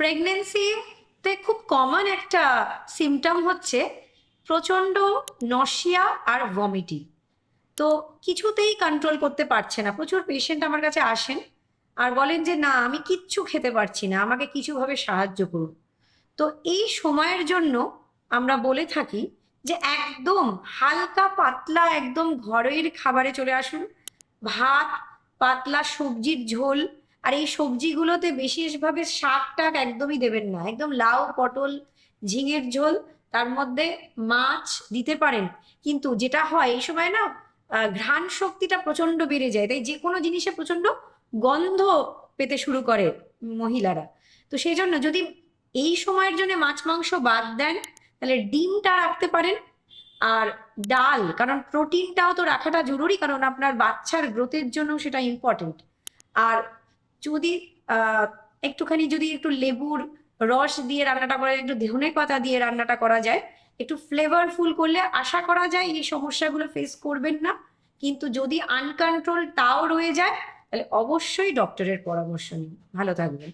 প্রেগনেন্সিতে খুব কমন একটা সিমটম হচ্ছে প্রচণ্ড নশিয়া আর ভমিটিং তো কিছুতেই কন্ট্রোল করতে পারছে না। প্রচুর পেশেন্ট আমার কাছে আসেন আর বলেন যে, না, আমি কিচ্ছু খেতে পারছি না, আমাকে কিছুভাবে সাহায্য করুন। তো এই সময়ের জন্য আমরা বলে থাকি যে, একদম হালকা পাতলা একদম ঘরের খাবারে চলে আসুন। ভাত, পাতলা সবজির ঝোল আর এই সবজিগুলোতে বিশেষভাবে শাক টাক একদমই দেবেন না। একদম লাউ, পটল, ঝিঙের ঝোল, তার মধ্যে মাছ দিতে পারেন। কিন্তু যেটা হয়, এই সময় না ঘ্রাণ শক্তিটা প্রচণ্ড বেড়ে যায়। তাই যে কোনো জিনিসে প্রচণ্ড গন্ধ পেতে শুরু করে মহিলারা। তো সেই জন্য যদি এই সময়ের জন্য মাছ, মাংস বাদ দেন, তাহলে ডিমটা রাখতে পারেন। আর ডাল, কারণ প্রোটিনটাও তো রাখাটা জরুরি, কারণ আপনার বাচ্চার গ্রোথের জন্য সেটা ইম্পর্টেন্ট আর যদি একটুখানি যদি একটু লেবুর রস দিয়ে রান্নাটা করা যায়, একটু ধনে পাতা দিয়ে রান্নাটা করা যায়, একটু ফ্লেভারফুল করলে আশা করা যায় এই সমস্যাগুলো ফেস করবেন না। কিন্তু যদি আনকন্ট্রোল তাও রয়ে যায়, তাহলে অবশ্যই ডক্টরের পরামর্শ নিন। ভালো থাকবেন।